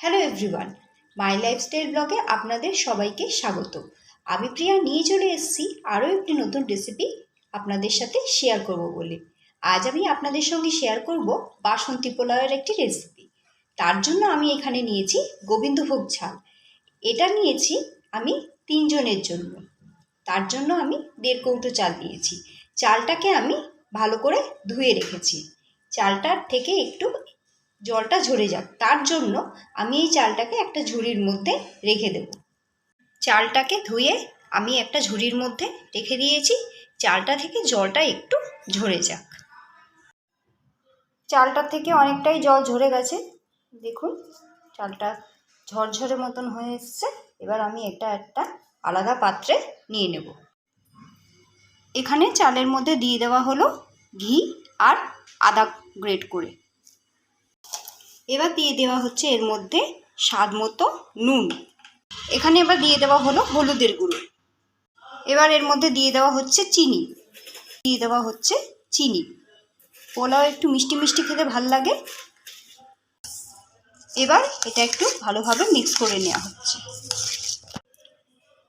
Hello everyone মাই lifestyle ব্লগে আপনাদের সবাইকে স্বাগত। আমি প্রিয়া, নিয়ে চলে এসেছি আরও একটি নতুন রেসিপি আপনাদের সাথে শেয়ার করব বলে। আজ আমি আপনাদের সঙ্গে শেয়ার করব বাসন্তী পোলাওয়ের একটি রেসিপি তার জন্য আমি এখানে নিয়েছি গোবিন্দভোগ ঝাল। এটা নিয়েছি আমি তিনজনের জন্য। তার জন্য আমি দেড় কৌটো চাল নিয়েছি চালটাকে আমি ভালো করে ধুয়ে রেখেছি। চালটার থেকে একটু জলটা ঝরে যাক। তার জন্য আমি এই চালটাকে একটা ঝুড়ির মধ্যে রেখে দেব। চালটাকে ধুয়ে আমি একটা ঝুড়ির মধ্যে রেখে দিয়েছি। চালটা থেকে জলটা একটু ঝরে যাক। চালটার থেকে অনেকটাই জল ঝরে গেছে। দেখুন, চালটা ঝরঝরে মতন হয়ে এসছে। এবার আমি এটা একটা আলাদা পাত্রে নিয়ে নেব। এখানে চালের মধ্যে দিয়ে দেওয়া হলো ঘি আর আদা গ্রেট করে। এবার দিয়ে দেওয়া হচ্ছে এর মধ্যে স্বাদ মতো নুন। এখানে এবার দিয়ে দেওয়া হলো হলুদের গুঁড়ো। এবার এর মধ্যে দিয়ে দেওয়া হচ্ছে চিনি। দিয়ে দেওয়া হচ্ছে চিনি। পোলাও একটু মিষ্টি মিষ্টি খেতে ভালো লাগে। এবার এটা একটু ভালোভাবে মিক্স করে নেওয়া হচ্ছে।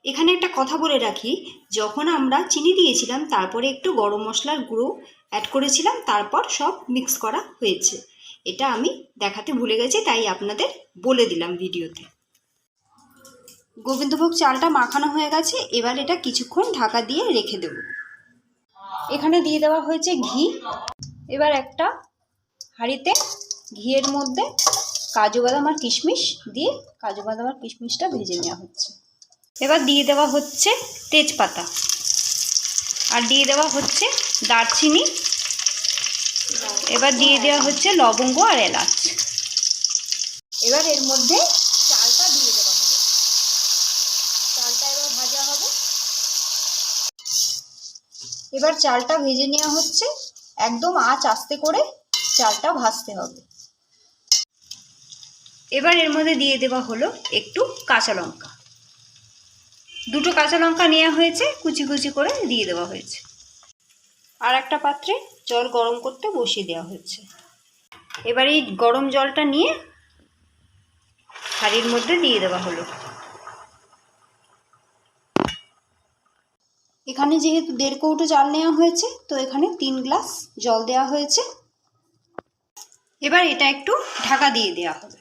এখানে একটা কথা বলে রাখি, যখন আমরা চিনি দিয়েছিলাম, তারপরে একটু গরম মশলার গুঁড়ো অ্যাড করেছিলাম, তারপর সব মিক্স করা হয়েছে। এটা আমি দেখাতে ভুলে গেছি, তাই আপনাদের বলে দিলাম ভিডিওতে। গোবিন্দভোগ চালটা মাখানো হয়ে গেছে, এবার এটা কিছুক্ষণ ঢাকা দিয়ে রেখে দেব। এখানে দিয়ে দেওয়া হয়েছে ঘি। এবার একটা হাঁড়িতে ঘিয়ের মধ্যে কাজু বাদাম আর কিশমিশ দিয়ে কাজু বাদাম আর কিশমিশটা ভেজে নেওয়া হচ্ছে। এবার দিয়ে দেওয়া হচ্ছে তেজপাতা। আর দিয়ে দেওয়া হচ্ছে দারচিনি এবার দিয়ে দেওয়া হচ্ছে লবঙ্গ আর এলাচ। এবার এর মধ্যে চালটা দিয়ে দেওয়া হবে। চালটা এবার ভাজা হবে। এবার চালটা ভেজে নেওয়া হচ্ছে। একদম আঁচ আস্তে করে চালটা ভাজতে হবে। এবার এর মধ্যে দিয়ে দেওয়া হলো একটু কাঁচা লঙ্কা। দুটো কাঁচা লঙ্কা নেওয়া হয়েছে, কুচি কুচি করে দিয়ে দেওয়া হয়েছে। আর একটা পাত্রে জল গরম করতে বসিয়ে দেওয়া হয়েছে। এবার এই গরম জলটা নিয়ে হাঁড়ির মধ্যে দিয়ে দেওয়া হলো। এখানে যেহেতু দেড় কৌটো চাল নেওয়া হয়েছে, তো এখানে তিন গ্লাস জল দেওয়া হয়েছে। এবার এটা একটু ঢাকা দিয়ে দেওয়া হবে।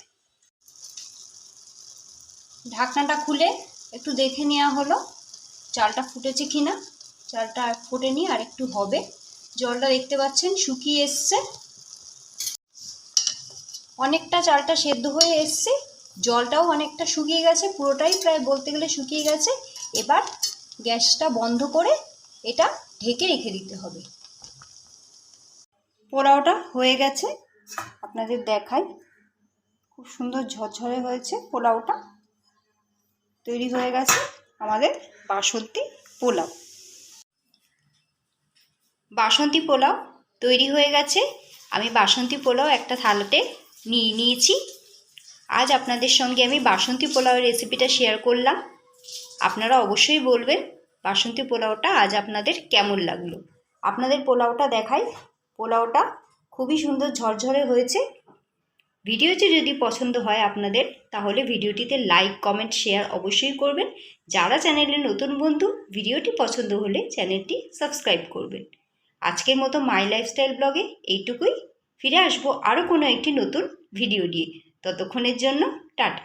ঢাকনাটা খুলে একটু দেখে নেওয়া হলো, চালটা ফুটেছে কিনা। চালটা ফোটেনি আর একটু হবে। জলটা দেখতে পাচ্ছেন, শুকিয়ে এসছে। অনেকটা চালটা সেদ্ধ হয়ে এসছে। জলটাও অনেকটা শুকিয়ে গেছে, পুরোটাই প্রায় বলতে গেলে শুকিয়ে গেছে। এবার গ্যাসটা বন্ধ করে এটা ঢেকে রেখে দিতে হবে। পোলাওটা হয়ে গেছে, আপনাদের দেখাই। খুব সুন্দর ঝরঝরে হয়েছে পোলাওটা। তৈরি হয়ে গেছে আমাদের বাসন্তী পোলাও। বাসন্তী পোলাও তৈরি হয়ে গেছে। আমি বাসন্তী পোলাও একটা থালাতে নিয়ে নিয়েছি। আজ আপনাদের সঙ্গে আমি বাসন্তী পোলাওয়ের রেসিপিটা শেয়ার করলাম। আপনারা অবশ্যই বলবেন বাসন্তী পোলাওটা আজ আপনাদের কেমন লাগল। আপনাদের পোলাওটা দেখাই। পোলাওটা খুবই সুন্দর ঝরঝরে হয়েছে। ভিডিওটি যদি পছন্দ হয় আপনাদের, তাহলে ভিডিওটিতে লাইক, কমেন্ট, শেয়ার অবশ্যই করবেন। যারা চ্যানেলে নতুন বন্ধু, ভিডিওটি পছন্দ হলে চ্যানেলটি সাবস্ক্রাইব করবেন। আজকের মতো মাই লাইফস্টাইল ব্লগে এইটুকুই। ফিরে আসব আরও কোনো একটি নতুন ভিডিও দিয়ে ততক্ষণের জন্য টাটা।